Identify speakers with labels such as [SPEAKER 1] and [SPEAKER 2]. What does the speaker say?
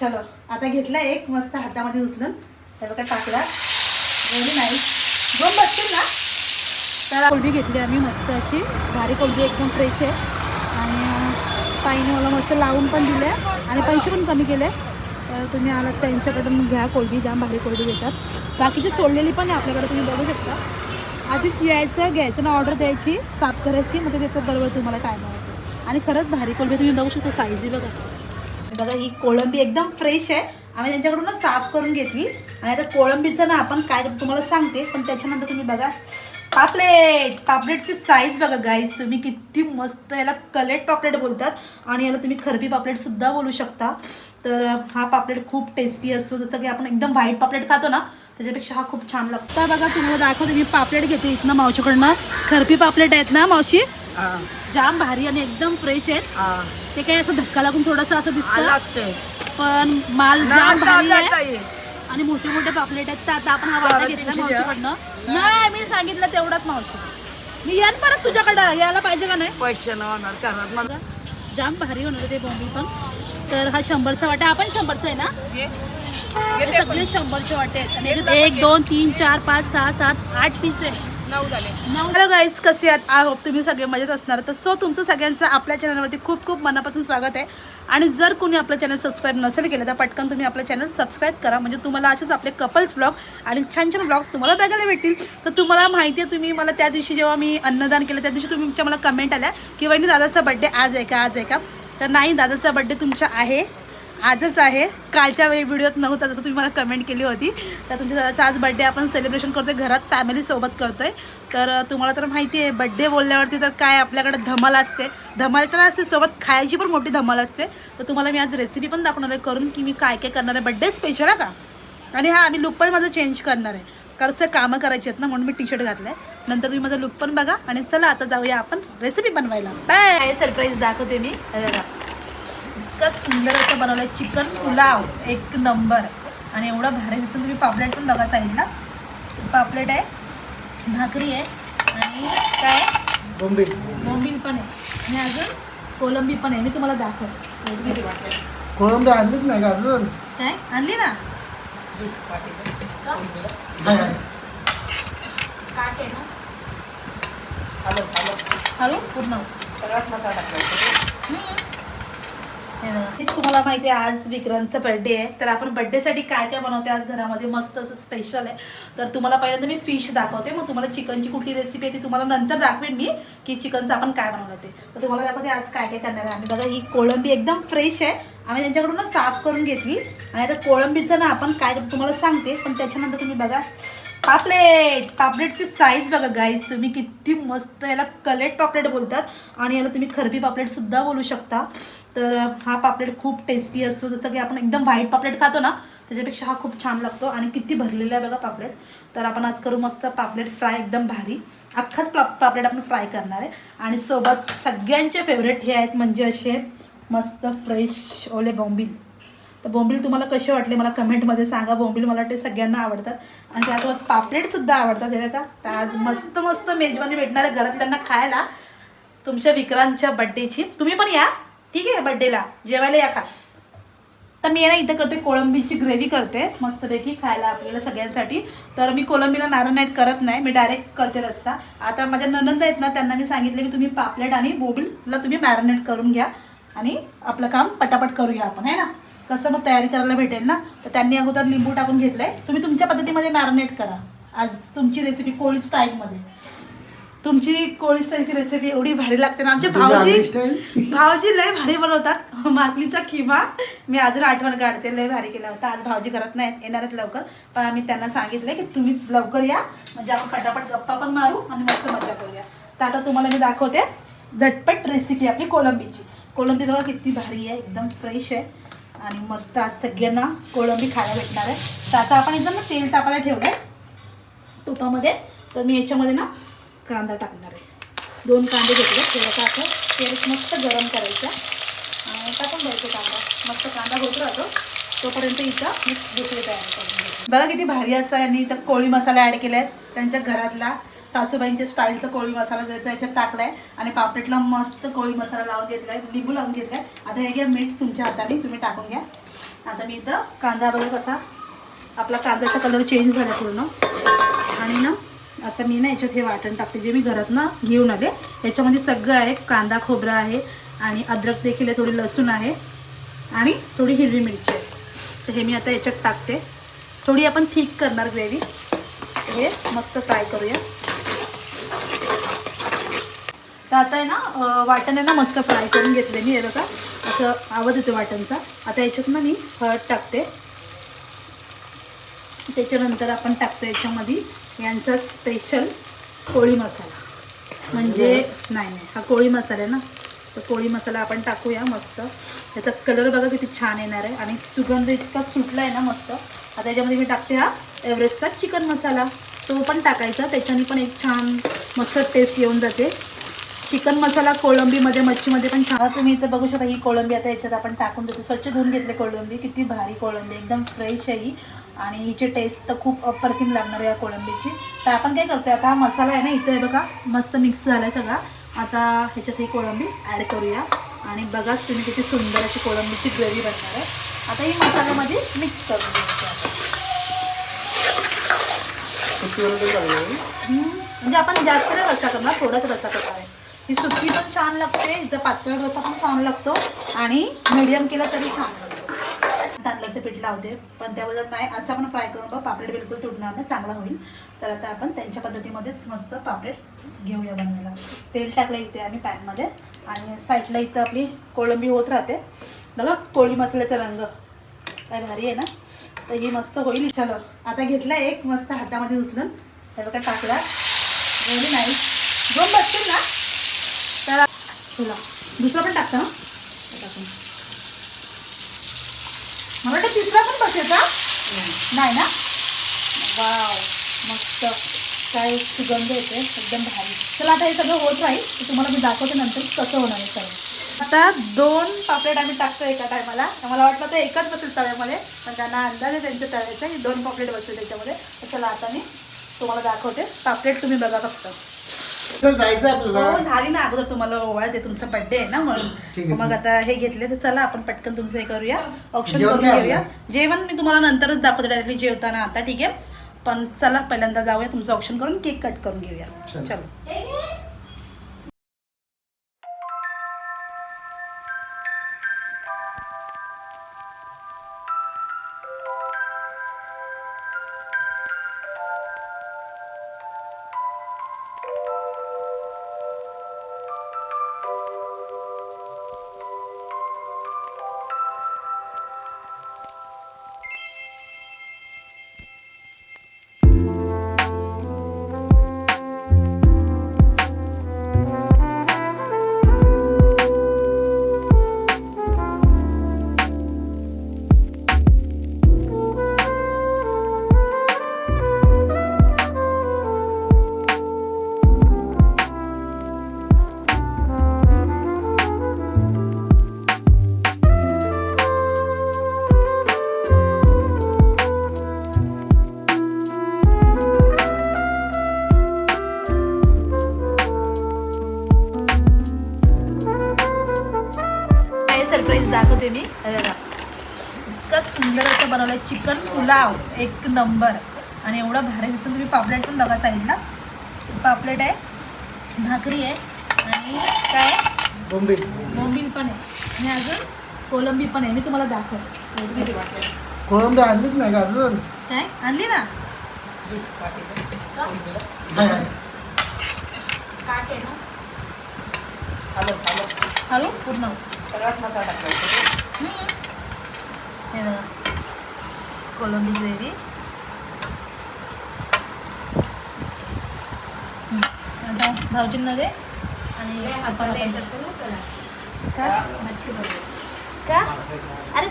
[SPEAKER 1] चलो आता घेतला एक मस्त हातामध्ये उचलून. हे बघा टाकला. एवढी नाही. दोन बसतील ना? तर कोलबी घेतली आम्ही मस्त अशी. भारी कोलबी एकदम फ्रेश आहे. आणि ताईने मला मस्त लावून पण दिले. आणि पैसे पण कमी केले. तर तुम्ही आलात त्यांच्याकडून घ्या कोलबी जाम भारी कोलबी घेतात बाकीची सोडलेली पण आहे आपल्याकडे तुम्ही बघू शकता. आधीच यायचं घ्यायचं ना ऑर्डर द्यायची साफ करायची मग ते देतात बरोबर तुम्हाला टाईम आणि खरंच भारी कोलबी तुम्ही बघू शकता साईजी बघा. बघा ही कोळंबी एकदम फ्रेश आहे. आम्ही त्यांच्याकडून साफ करून घेतली. आणि आता कोळंबीचं ना आपण काय तुम्हाला सांगते पण त्याच्यानंतर तुम्ही बघा. पापलेट पापलेटची साईज बघा गाईज तुम्ही किती मस्त याला कलेट पापलेट बोलतात. आणि याला तुम्ही खरबी पापलेटसुद्धा बोलू शकता. तर हा पापलेट खूप टेस्टी असतो. जसं की आपण एकदम व्हाईट पापलेट खातो ना त्याच्यापेक्षा हा खूप छान लागतो. बघा तुम्हाला दाखवते मी पापलेट घेते इथनं मावशीकडनं. खरबी पापलेट आहेत ना मावशी? जाम भारी आणि एकदम फ्रेश आहेत. ते काय असं धक्का लागून थोडंसं असं दिसतं. पण माल जाम भारी आहे. आणि मोठे मोठे पापलेट आहेत. तर आता आपण हा वाटा घेतला. मावशीकडनं. नाही मी सांगितलं तेवढाच मावशी. मी यान परत तुझ्याकडं. यायला पाहिजे का नाही?
[SPEAKER 2] पैसे होणार
[SPEAKER 1] जाम भारी होणार ते बॉम्बी पण. तर हा शंभरचा वाटा आपण शंभरचा आहे ना? सगळे शंभरचे वाटे आहेत. एक दोन तीन चार पाच सहा सात आठ पीस आहे
[SPEAKER 2] नऊ झाले.
[SPEAKER 1] हॅलो गाईज कसे आहात? आय होप तुम्ही सगळे मजेत असणार. तर सो तुमचं सगळ्यांचं आपल्या चॅनलवरती खूप खूप मनापासून स्वागत आहे. आणि जर कोणी आपलं चॅनल सबस्क्राईब नसेल केलं तर पटकन तुम्ही आपलं चॅनल सबस्क्राईब करा. म्हणजे तुम्हाला असेच आपले कपल्स ब्लॉग आणि छान छान ब्लॉग्स तुम्हाला बघायला भेटतील. तर तुम्हाला माहिती आहे तुम्ही मला त्या दिवशी जेव्हा मी अन्नदान केलं त्या दिवशी तुमच्या मला कमेंट आल्या की वहिनी दादाचा बड्डे आज आहे का? आज आहे का? तर नाही दादाचा बड्डे तुमचा आहे. आजच आहे. कालच्या वेळी व्हिडिओत नव्हता जसं तुम्ही मला कमेंट केली होती. तर तुमच्या दादाचा आज बड्डे आपण सेलिब्रेशन करतोय घरात फॅमिलीसोबत करतोय. तर तुम्हाला तर माहिती आहे बड्डे बोलल्यावरती तर काय आपल्याकडे धमाल असते. धमाल तर असते सोबत खायची पण मोठी धमाल असते. तर तुम्हाला मी आज रेसिपी पण दाखवणार आहे करून की मी काय काय करणार आहे. बड्डे स्पेशल आहे का? आणि हा आम्ही लुक पण माझं चेंज करणार आहे. करचं कामं करायची आहेत ना म्हणून मी टी शर्ट घातलं आहे नंतर तुम्ही माझा लुक पण बघा. आणि चला आता जाऊया आपण रेसिपी बनवायला. बाय सरप्राईज दाखवते मी? इतकं सुंदर असं बनवलं आहे चिकन पुलाव एक नंबर. आणि एवढं भारी दिसून तुम्ही पापलेट पण बघा साईडला. पापलेट आहे भाकरी आहे आणि काय?
[SPEAKER 3] बॉम्बे
[SPEAKER 1] बोंबील पण आहे. आणि अजून कोलंबी पण आहे. मी तुम्हाला दाखवते.
[SPEAKER 3] कोळंबी आणलीच नाही का अजून?
[SPEAKER 1] काय? आणली ना. काटे ना? हॅलो पूर्ण.
[SPEAKER 2] सगळ्यात मसाला टाकायचा
[SPEAKER 1] तुम्हाला माहिती आहे आज विक्रांतचा बर्थडे आहे. तर आपण बर्थडेसाठी काय काय बनवते आज घरामध्ये मस्त असं स्पेशल आहे. तर तुम्हाला पहिल्यांदा मी फिश दाखवते. मग तुम्हाला चिकनची कुठली रेसिपी आहे ती तुम्हाला नंतर दाखवेन मी की चिकनचं आपण काय बनवलं ते. तर तुम्हाला दाखवते आज काय काय करणार आहे आम्ही. बघा ही कोळंबी एकदम फ्रेश आहे. आम्ही त्यांच्याकडून साफ करून घेतली. आणि आता कोळंबीचं ना आपण काय तुम्हाला सांगते पण त्याच्यानंतर तुम्ही बघा. पापलेट! पापलेटची साईज बघा गाईज तुम्ही किती मस्त याला कलेट पापलेट बोलतात आणि याला तुम्ही खरबी पापलेटसुद्धा बोलू शकता. तर हा पापलेट खूप टेस्टी असतो. जसं की आपण एकदम व्हाईट पापलेट खातो ना त्याच्यापेक्षा हा खूप छान लागतो आणि किती भरलेला आहे बघा पापलेट. तर आपण आज करू मस्त पापलेट फ्राय एकदम भारी. अख्खाच पा पापलेट आपण फ्राय करणार आहे. आणि सोबत सगळ्यांचे फेवरेट हे आहेत म्हणजे असे मस्त फ्रेश ओले बॉम्बिल तर बोंबील तुम्हाला कसे वाटले मला कमेंटमध्ये सांगा. बोंबील मला वाटते सगळ्यांना आवडतात. आणि त्यासोबत पापलेटसुद्धा आवडतात हे का तर आज मस्त मस्त मेजवानी भेटणार आहे घरातल्यांना खायला. तुमच्या विक्रांतच्या बड्डेची तुम्ही पण या. ठीक आहे बड्डेला जेवायला या खास. तर मी ना इथं करते कोळंबीची ग्रेव्ही करते. मस्तपैकी खायला आपल्याला सगळ्यांसाठी. तर मी कोळंबीला मॅरिनेट करत नाही. मी डायरेक्ट करते रस्ता आता माझ्या ननंद आहेत ना त्यांना मी सांगितले की तुम्ही पापलेट आणि बोबीलला तुम्ही मॅरिनेट करून घ्या. आणि आपलं काम पटापट करूया आपण है ना? कसं मग तयारी करायला भेटेल ना? तर त्यांनी अगोदर लिंबू टाकून घेतलंय. तुम्ही तुमच्या पद्धतीमध्ये मॅरिनेट करा. आज तुमची रेसिपी कोल्ड स्टाईलमध्ये तुमची कोळी स्टाईलची रेसिपी एवढी भारी लागते ना. आमचे भाऊजी? भाऊजी लय भारी बनवतात. मागलीचा किमा. मी अजून आठवण काढते. लय भारी केला होता. आज भाऊजी करत नाहीत. येणार आहेत लवकर. पण आम्ही त्यांना सांगितलं की तुम्हीच लवकर या. म्हणजे आपण पटापट गप्पा पण मारू आणि मस्त मजा करूया. तर आता तुम्हाला मी दाखवते. झटपट रेसिपी आपली कोलंबीची. कोलंबी बघा किती भारी आहे. एकदम फ्रेश आहे. आणि मस्त आज सगळ्यांना कोळंबी खायला भेटणार आहे. तर आता आपण एकदम ना तेल टाकायला ठेवलं आहे तुपामध्ये. तर मी याच्यामध्ये ना कांदा टाकणार आहे. दोन कांदे घेतले. थोडंसं असं तेल मस्त गरम करायचं. आणि टाकून द्यायचं कांदा. मस्त कांदा होत राहतो. तोपर्यंत इथं मी दुसरे तयार करून बघा किती भारी असं आणि इथं कोळी मसाला ॲड केला आहे त्यांच्या घरातला सासूबाईंच्या स्टाईलचा कोळी मसाला जो आहे तो याच्यात टाकलाय आणि पापलेटला मस्त कोळी मसाला लावून घेतलाय लिंबू लावून घेतलाय आता हे घ्या मीठ तुमच्या हाताने तुम्ही टाकून घ्या. आता मी इथं कांदा बघा कसा आपला कांद्याचा कलर चेंज झाला पूर्ण. आणि ना आता मी ना याच्यात हे वाटण टाकते जे मी घरात ना घेऊन आले. याच्यामध्ये सगळं आहे कांदा खोबरा आहे आणि अद्रक देखील आहे थोडी लसूण आहे आणि थोडी हिरवी मिरची आहे. तर हे मी आता याच्यात टाकते. थोडी आपण थिक करणार ग्रेव्ही. हे मस्त फ्राय करूया. तर आता आहे ना वाटण आहे ना मस्त फ्राय करून घेतले मी हे बघा. असं आवाज येतो वाटणचा. आता याच्यात ना मी हळद टाकते. त्याच्यानंतर आपण टाकतो याच्यामध्ये यांचा स्पेशल कोळी मसाला. म्हणजे नाही नाही हा कोळी मसाला आहे ना. तर कोळी मसाला आपण टाकूया मस्त. त्याचा कलर बघा किती छान येणार आहे. आणि सुगंध इतका सुटला आहे ना मस्त. आता याच्यामध्ये मी टाकते हा एव्हरेस्टचा चिकन मसाला. तो पण टाकायचा. त्याच्याने पण एक छान मस्त टेस्ट येऊन जाते. चिकन मसाला कोळंबीमध्ये मच्छीमध्ये पण छान. तुम्ही इथं बघू शकता ही कोळंबी आता याच्यात आपण टाकून देतो. स्वच्छ धुवून घेतले कोळंबी. किती भारी कोळंबी. एकदम फ्रेश आहे ही. आणि हिची टेस्ट तर खूप अप्रतिम लागणार आहे या कोळंबीची. तर आपण काय करतो आता हा मसाला आहे ना इथं आहे बघा मस्त मिक्स झाला आहे सगळा. आता ह्याच्यात ही कोळंबी ॲड करूया. आणि बघाच तुम्ही किती सुंदर अशी कोळंबीची ग्रेव्ही बनणार आहे. आता ही मसाल्यामध्ये मिक्स करून घ्यायची म्हणजे आपण जास्त रसा रस्सा करणार थोडाच रस्सा करणार आहे. ही सुकी पण छान लागते हिचा पातळ रस्सा पण छान लागतो आणि मीडियम केला तरी छान लागतो. तांदळाचं पीठ लावते पण त्याबद्दल नाही असं आपण फ्राय करून बघ पापलेट बिलकुल तुटणार नाही चांगला होईल. तर आता आपण त्यांच्या पद्धतीमध्येच मस्त पापलेट घेऊया बनवायला. तेल टाकलं इथे आम्ही पॅनमध्ये आणि साईडला इथं आपली कोळंबी होत राहते. बघा कोळी मसाल्याचा रंग. काय भारी आहे ना? तर ही मस्त होईल चलो आता घेतला एक मस्त हातामध्ये उचलून. त्याला काय टाकला. व्हेरी नाही. दोन बसतील ना? तर चला दुसरा पण टाकता टाकून. मला वाटतं तिसरा पण बसेल का नाही ना? वाव मस्त. काय सुगंध येते एकदम भारी. चला आता हे सगळं होत राहील. तुम्हाला मी दाखवते नंतर कसं होणार आहे सगळं. आता दोन पापलेट आम्ही टाकतो एका टायमाला. मला वाटलं तर एकच बसेल तव्यामध्ये पण त्यांना अंदाज आहे त्यांच्या तव्याचा की दोन पापलेट बसेल त्याच्यामध्ये. तर चला आता मी तुम्हाला दाखवते. पापलेट तुम्ही बघा फक्त.
[SPEAKER 3] जायचं
[SPEAKER 1] हो
[SPEAKER 3] आपल्याला.
[SPEAKER 1] झाली ना. अगोदर तुम्हाला ओवाळते तुमचा बर्थडे आहे ना म्हणून. मग आता हे घेतले तर चला आपण पटकन तुमचं हे करूया. ऑप्शन
[SPEAKER 3] जेवण
[SPEAKER 1] करून घेऊया? जेवण मी तुम्हाला नंतरच दाखवते डायरेक्टली जेवताना आता ठीक आहे? पण चला पहिल्यांदा जाऊया तुमचं ऑप्शन करून केक कट करून घेऊया.
[SPEAKER 3] चला.
[SPEAKER 1] दाखवते मी. इतकं सुंदर असं बनवलंय. चिकन पुलाव एक नंबर. आणि एवढं भारी दिसून तुम्ही पापलेट पण बघा साईडला. पापलेट आहे भाकरी आहे आणि काय?
[SPEAKER 3] बॉम्बे
[SPEAKER 1] बोंबील पण आहे. आणि अजून कोलंबी पण आहे. मी तुम्हाला दाखवते.
[SPEAKER 3] कोळंबी आणलीच नाही का अजून?
[SPEAKER 1] काय? आणली ना?
[SPEAKER 2] हॅलो. हॅलो
[SPEAKER 1] पूर्ण.
[SPEAKER 2] सगळाच मसाला टाकायचा
[SPEAKER 1] हे कोलंबी ग्रेव्ही. आता भाऊजींना दे आणि आपण का? का? अरे